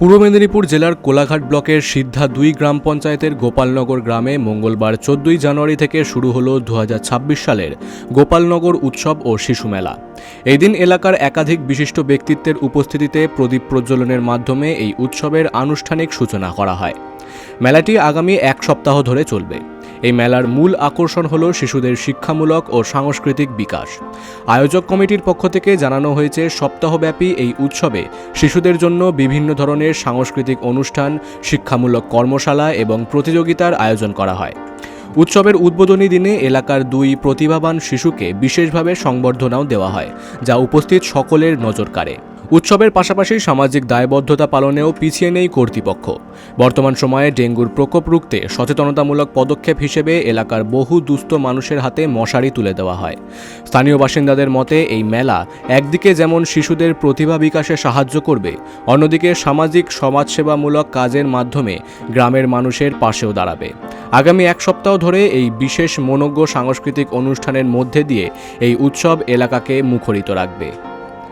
পূর্ব মেদিনীপুর জেলার কোলাঘাট ব্লকের সিদ্ধা দুই গ্রাম পঞ্চায়েতের গোপালনগর গ্রামে মঙ্গলবার চোদ্দই জানুয়ারি থেকে শুরু হল দু হাজার ছাব্বিশ সালের গোপালনগর উৎসব ও শিশু মেলা। এই দিন এলাকার একাধিক বিশিষ্ট ব্যক্তিত্বের উপস্থিতিতে প্রদীপ প্রজ্বলনের মাধ্যমে এই উৎসবের আনুষ্ঠানিক সূচনা করা হয়। মেলাটি আগামী এক সপ্তাহ ধরে চলবে। এই মেলার মূল আকর্ষণ হল শিশুদের শিক্ষামূলক ও সাংস্কৃতিক বিকাশ। আয়োজক কমিটির পক্ষ থেকে জানানো হয়েছে, সপ্তাহব্যাপী এই উৎসবে শিশুদের জন্য বিভিন্ন ধরনের সাংস্কৃতিক অনুষ্ঠান, শিক্ষামূলক কর্মশালা এবং প্রতিযোগিতার আয়োজন করা হয়। উৎসবের উদ্বোধনী দিনে এলাকার দুই প্রতিভাবান শিশুকে বিশেষভাবে সংবর্ধনাও দেওয়া হয়, যা উপস্থিত সকলের নজর কাড়ে। উৎসবের পাশাপাশি সামাজিক দায়বদ্ধতা পালনেও পিছিয়ে নেই কর্তৃপক্ষ। বর্তমান সময়ে ডেঙ্গুর প্রকোপ রুখতে সচেতনতামূলক পদক্ষেপ হিসেবে এলাকার বহু দুস্থ মানুষের হাতে মশারি তুলে দেওয়া হয়। স্থানীয় বাসিন্দাদের মতে, এই মেলা একদিকে যেমন শিশুদের প্রতিভা বিকাশে সাহায্য করবে, অন্যদিকে সামাজিক সমাজসেবামূলক কাজের মাধ্যমে গ্রামের মানুষের পাশেও দাঁড়াবে। আগামী এক সপ্তাহ ধরে এই বিশেষ মনোজ্ঞ সাংস্কৃতিক অনুষ্ঠানের মধ্যে দিয়ে এই উৎসব এলাকাকে মুখরিত রাখবে।